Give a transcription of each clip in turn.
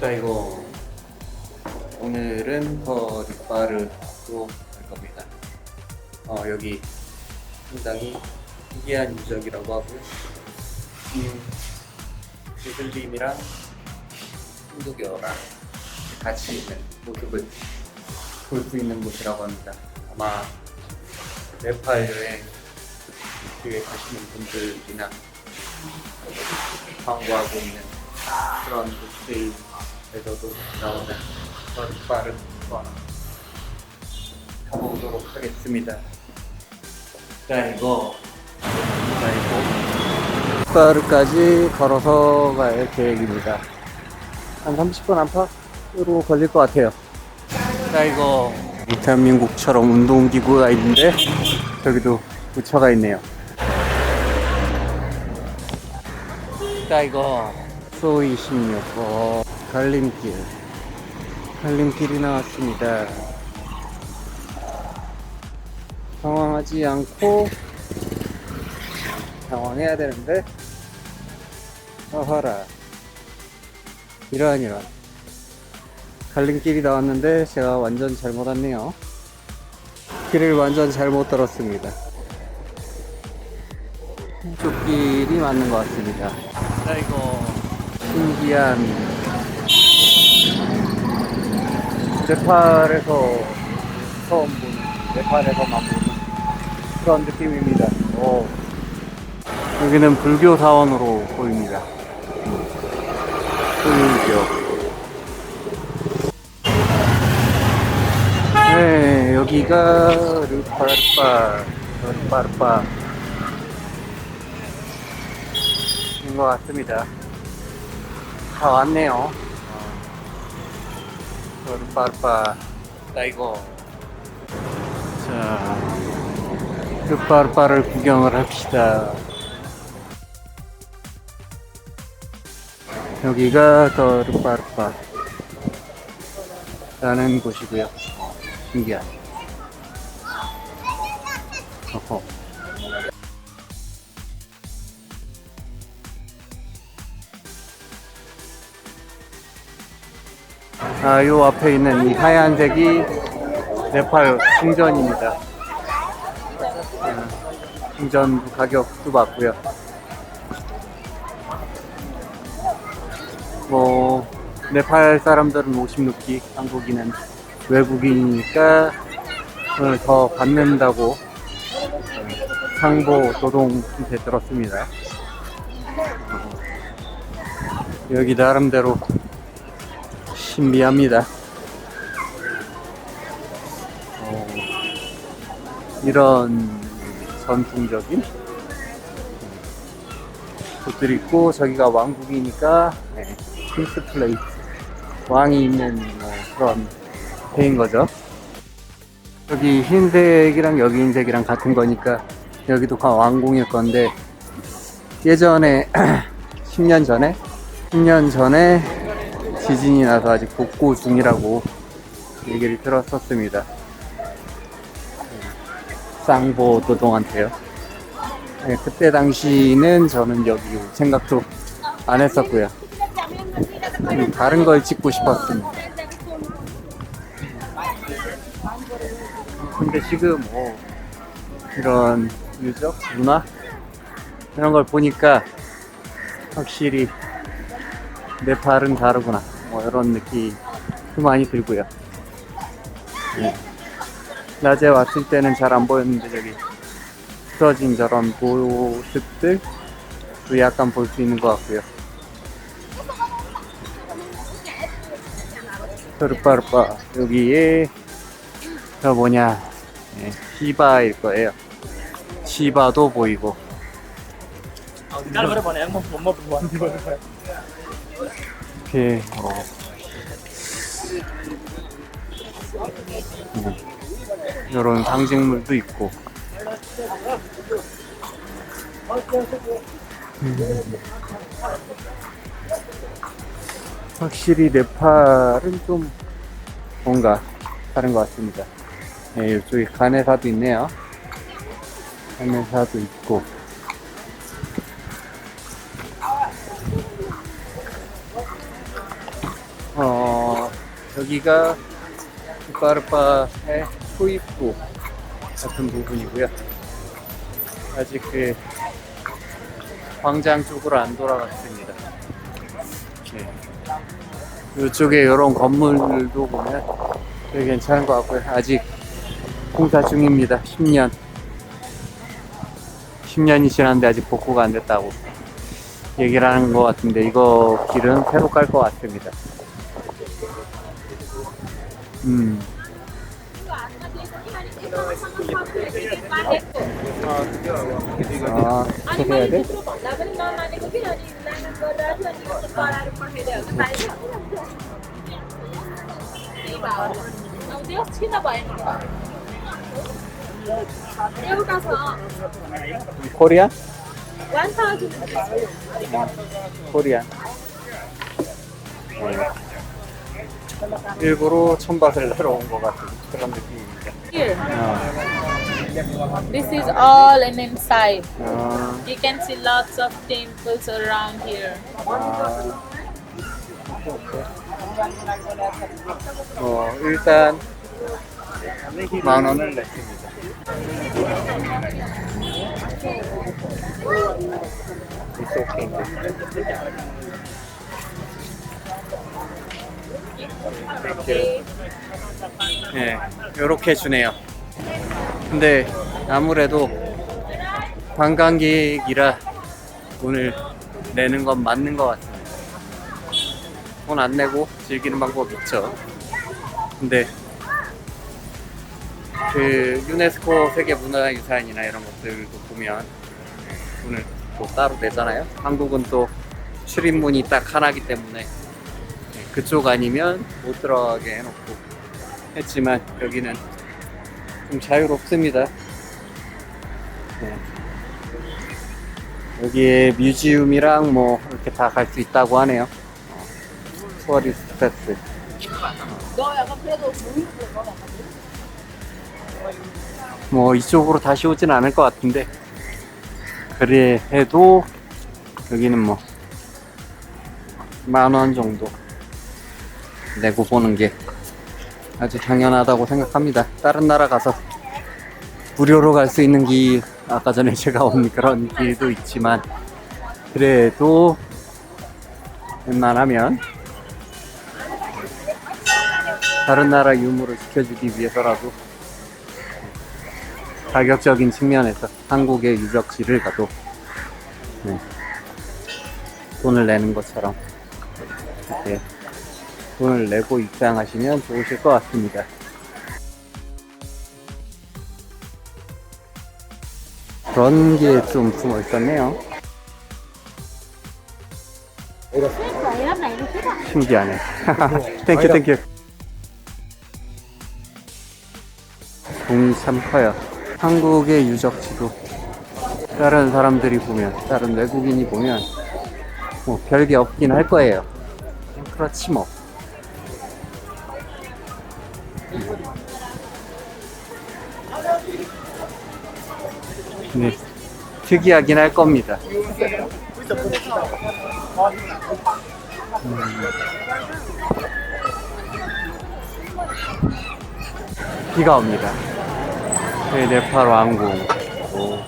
자 이거 오늘은 거리바르로 갈 겁니다. 어 여기 상당히 신기한 유적이라고 하고요. 음, 무슬림이랑 힌두교랑 같이 있는 모습을 볼 수 있는 곳이라고 합니다. 아마 네팔 여행 뒤에 가시는 분들이나 광고하고 있는 그런 곳들 에서도 나오는 그런 빠른 거 가보도록 하겠습니다. 자 이거 자 이거 빠르까지 걸어서 갈 계획입니다. 한 30분 안팎으로 걸릴 것 같아요. 자 이거 대한민국처럼 운동기구가 있는데 저기도 부처가 있네요. 자 이거 소이 16호 갈림길 갈림길이 나왔습니다. 당황하지 않고 당황해야 되는데 어허라 이런 이런 갈림길이 나왔는데 제가 완전 잘못 왔네요. 길을 완전 잘못 들었습니다. 이쪽 길이 맞는 것 같습니다. 자, 이거 신기한 네팔에서 처음 보는, 네팔에서만 보는 그런 느낌입니다. 오. 여기는 불교 사원으로 보입니다. 불교. 네, 여기가 르파르파, 르파르파. 인것 같습니다. 다 왔네요. 르파르파. 나 이거. 자, 르파르파를 구경을 합시다. 여기가 더 르파르파. 라는 곳이고요. 신기하네. 아, 요 앞에 있는 이 하얀색이 네팔 충전입니다. 아, 충전 가격도 맞고요. 뭐 네팔 사람들은 50루피, 한국인은 외국인이니까 더 받는다고 상보 노동한테 들었습니다. 여기 나름대로 신비합니다. 어, 이런 전통적인 곳들이 있고 저기가 왕국이니까 네, 킹스 플레이트 왕이 있는 뭐 그런 배인 거죠. 여기 흰색이랑 여기 흰색이랑 같은 거니까 여기도 가 왕궁일 건데 예전에 10년 전에 10년 전에 지진이 나서 아직 복구 중이라고 얘기를 들었었습니다. 쌍보 도동한테요. 네, 그때 당시는 저는 여기 올 생각도 안 했었고요. 음, 다른 걸 찍고 싶었습니다. 근데 지금 뭐 이런 유적, 문화 이런 걸 보니까 확실히 네팔은 다르구나. 뭐 이런 느낌이 많이 들고요. 네. 낮에 왔을 때는 잘 안 보였는데 저기 틀어진 저런 모습들 도 약간 볼 수 있는 것 같고요. 르빠르빠 여기에 저 뭐냐 네, 시바일 거예요. 시바도 보이고 이렇게 어, 음, 이런 상징물도 있고 음. 확실히 네팔은 좀 뭔가 다른 것 같습니다. 네, 이쪽에 가네사도 있네요. 가네사도 있고 여기가 쿠파르파의 초입구 같은 부분이고요. 아직 그 광장 쪽으로 안 돌아갔습니다. 네. 이쪽에 이런 건물도 보면 되게 괜찮은 것 같고요. 아직 공사 중입니다. 10년. 10년이 지났는데 아직 복구가 안 됐다고 얘기를 하는 것 같은데 이거 길은 새로 깔 것 같습니다. 음. 아, 어떻게 해야 돼? 코리안? 코리안. 네. 일부러 천박을 내러 온 것 같은 그런 느낌입니다. Here, 어, this is all in inside. 어, You can see lots of temples around here. 아, 어, 일단 만 원을 냈습니다. It's okay. 네, 요렇게 주네요. 근데 아무래도 관광객이라 오늘 내는 건 맞는 것 같습니다. 돈 안 내고 즐기는 방법 있죠. 근데 그 유네스코 세계문화유산이나 이런 것들도 보면 돈을 또 따로 내잖아요. 한국은 또 출입문이 딱 하나기 때문에 네, 그쪽 아니면 못 들어가게 해놓고 했지만 여기는 좀 자유롭습니다. 네. 여기에 뮤지엄이랑 뭐 이렇게 다 갈 수 있다고 하네요. 어, 투어리스트 패스. 뭐 이쪽으로 다시 오진 않을 것 같은데 그래 해도 여기는 뭐 만 원 정도 내고 보는 게 아주 당연하다고 생각합니다. 다른 나라 가서 무료로 갈 수 있는 길, 아까 전에 제가 온 그런 길도 있지만, 그래도 웬만하면 다른 나라 유무를 지켜주기 위해서라도 가격적인 측면에서 한국의 유적지를 가도 네, 돈을 내는 것처럼 이렇게 돈을 내고 입장하시면 좋으실 것 같습니다. 그런 게 좀 숨어 있었네요. 신기하네. 땡큐 땡큐. 공이 참 커요. 한국의 유적 지도 다른 사람들이 보면, 다른 외국인이 보면 뭐 별게 없긴 할 거예요. 그렇지 뭐. 네, 특이하긴 할 겁니다. 음. 비가 옵니다. 네, 네팔 왕궁. 오.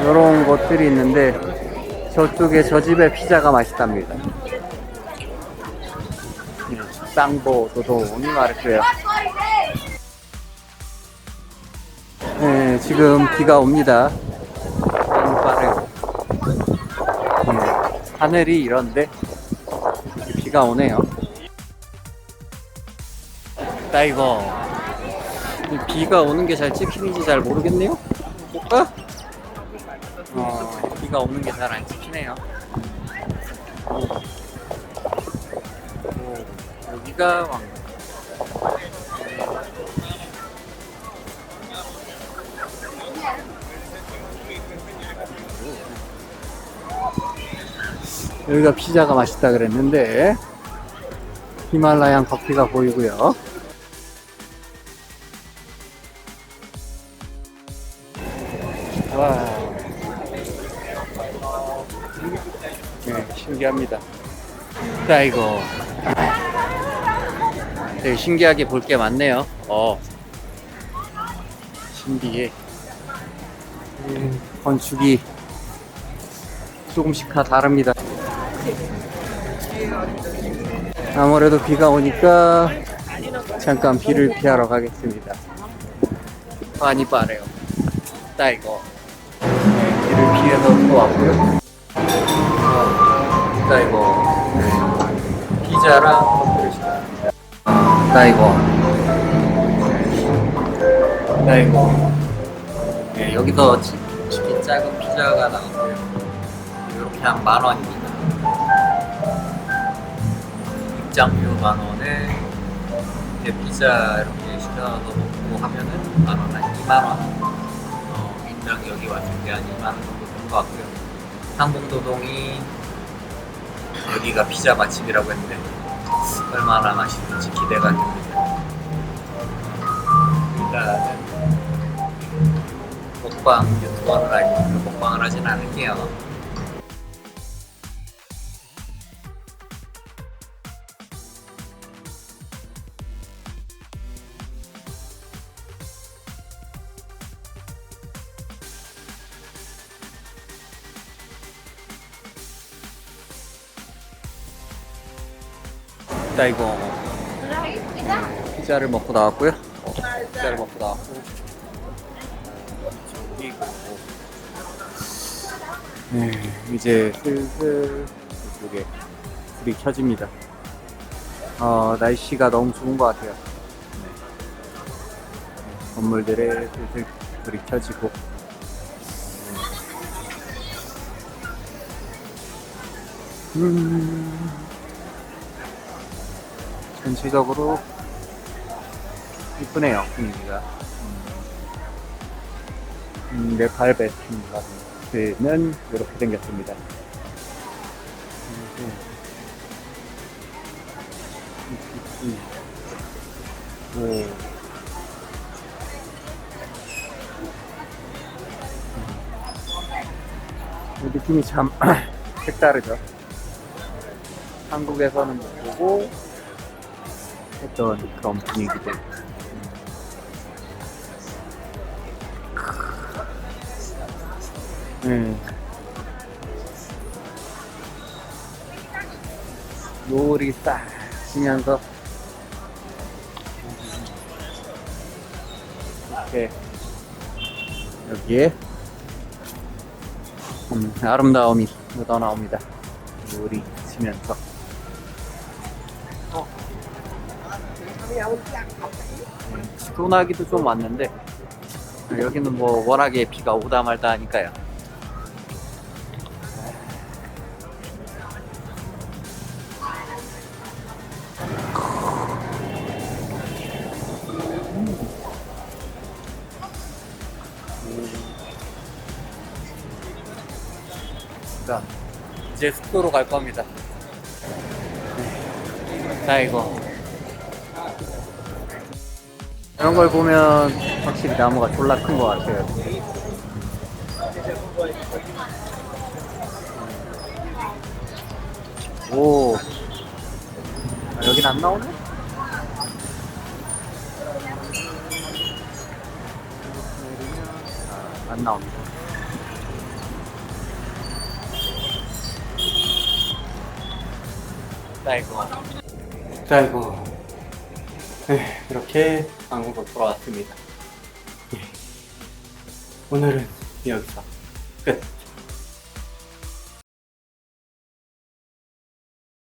이런 것들이 있는데 저쪽에 저 집의 피자가 맛있답니다. 쌍보 도도니 말했고요. 지금 비가 옵니다. 너무 빠르고. 네, 하늘이 이런데 비가 오네요. 나 이거 이 비가 오는 게 잘 찍히는지 잘 모르겠네요. 볼까? 어, 비가 오는 게 잘 안 찍히네요. 오. 오, 여기가 왕. 여기가 피자가 맛있다 그랬는데 히말라얀 커피가 보이고요. 와. 네, 신기합니다. 자, 이거. 되게 신기하게 볼 게 많네요. 어. 신기해. 음, 건축이 조금씩 다 다릅니다. 아무래도 비가 오니까 잠깐 비를 피하러 가겠습니다. 많이 빠래요. 나 이거 비를 피해서 또 왔고요. 나 이거 피자랑 커피를 시켰습니다. 나 이거 나 이거 네, 여기서 치, 치킨 작은 피자가 나왔고요. 이렇게 한 만 원입니다. 입장료 만 원에 이렇게 피자 이렇게 시켜서 먹고 하면은 만 원, 한 2만 원. 어, 인당 여기 왔을 때 한 2만 원 정도 될 것 같고요. 상봉도동이 여기가 피자 맛집이라고 했는데 얼마나 맛있을지 기대가 됩니다. 일단은 먹방 유튜버는 아니고 먹방을 하진 않을게요. 자 이거 피자를 먹고 나왔고요. 어, 피자를 먹고 나왔고 네 이제 슬슬 이쪽에 불이 켜집니다. 어 날씨가 너무 좋은 것 같아요. 네. 건물들에 슬슬 불이 켜지고 음. 전체적으로 이쁘네요 분위기가 음, 네팔 가든은 이렇게 생겼습니다. 음. 이 느낌이 참 색다르죠 한국에서는 못 보고 했던 그런 분위기들. 음. 노을이 싹 지면서 이렇게 여기에 음, 아름다움이 묻어 나옵니다. 노을이 지면서. 소나기도 좀 왔는데 여기는 뭐 워낙에 비가 오다 말다 하니까요. 자, 이제 숙소로 갈 겁니다. 자, 이거 이런 걸 보면 확실히 나무가 졸라 큰 것 같아요. 오, 아, 여긴 안 나오네? 아, 안 나옵니다. 이거. 네, 이렇게 한국으로 돌아왔습니다. 예. 오늘은 여기서 끝.